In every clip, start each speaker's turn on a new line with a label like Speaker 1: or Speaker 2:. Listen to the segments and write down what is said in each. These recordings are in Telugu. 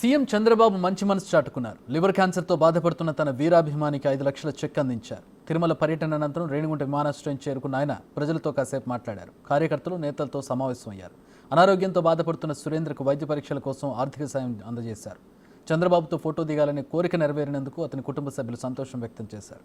Speaker 1: సీఎం చంద్రబాబు మంచి మనసు చాటుకున్నారు. లివర్ క్యాన్సర్తో బాధపడుతున్న తన వీరాభిమానికి ఐదు లక్షల చెక్ అందించారు. తిరుమల పర్యటన అనంతరం రేణిగుంట విమానాశ్రయం చేరుకున్న ఆయన ప్రజలతో కాసేపు మాట్లాడారు. కార్యకర్తలు నేతలతో సమావేశమయ్యారు. అనారోగ్యంతో బాధపడుతున్న సురేంద్రకు వైద్య పరీక్షల కోసం ఆర్థిక సాయం అందజేశారు. చంద్రబాబుతో ఫోటో దిగాలనే కోరిక నెరవేరినందుకు అతని కుటుంబ సభ్యులు సంతోషం వ్యక్తం చేశారు.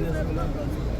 Speaker 2: Gracias.